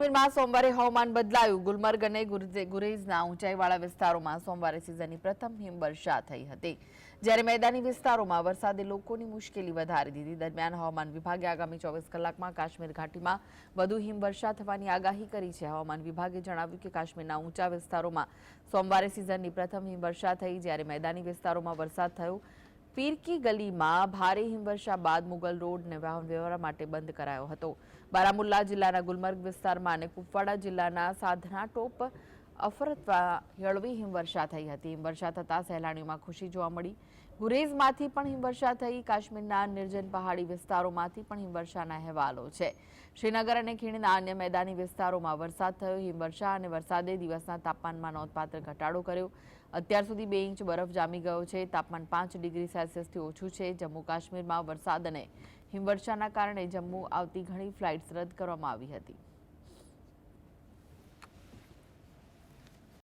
સોમવારે હવામાન બદલાયું. ગુલમર્ગ અને ગુરેઝના ઊંચાઈવાળા વિસ્તારોમાં સોમવારે સિઝનની પ્રથમ હિમવર્ષા થઈ હતી. જ્યારે મેદાની વિસ્તારોમાં વરસાદે લોકોની મુશ્કેલી વધારી દીધી. દરમિયાન હવામાન વિભાગે આગામી ચોવીસ કલાકમાં કાશ્મીર ઘાટીમાં વધુ હિમવર્ષા થવાની આગાહી કરી છે. હવામાન વિભાગે જણાવ્યું કે કાશ્મીરના ઊંચા વિસ્તારોમાં સોમવારે સિઝનની પ્રથમ હિમવર્ષા થઈ. જ્યારે મેદાની વિસ્તારોમાં વરસાદ થયો પીરકી ગલીમાં ભારે હિમવર્ષા બાદ મુગલ રોડને વાહન વ્યવહાર માટે બંધ કરાયો હતો. બારામુલ્લા જિલ્લાના ગુલમર્ગ વિસ્તારમાં અને કુપવાડા જિલ્લાના સાધના ટોપ અફરતવા હળવી હિમવર્ષા થઈ હતી. હિમવર્ષા થતાં સહેલાણીઓમાં ખુશી જોવા મળી. ગુરેઝમાંથી પણ હિમવર્ષા થઈ. કાશ્મીરના નિર્જન પહાડી વિસ્તારોમાંથી પણ હિમવર્ષાના અહેવાલો છે. શ્રીનગર અને ખીણના અન્ય મેદાની વિસ્તારોમાં વરસાદ થયો. હિમવર્ષા અને વરસાદે દિવસના તાપમાનમાં નોંધપાત્ર ઘટાડો કર્યો. અત્યાર સુધી બે ઇંચ બરફ જામી ગયો છે. તાપમાન પાંચ ડિગ્રી સેલ્સિયસથી ઓછું છે. જમ્મુ કાશ્મીરમાં વરસાદ અને હિમવર્ષાના કારણે જમ્મુ આવતી ઘણી ફ્લાઇટ્સ રદ કરવામાં આવી હતી.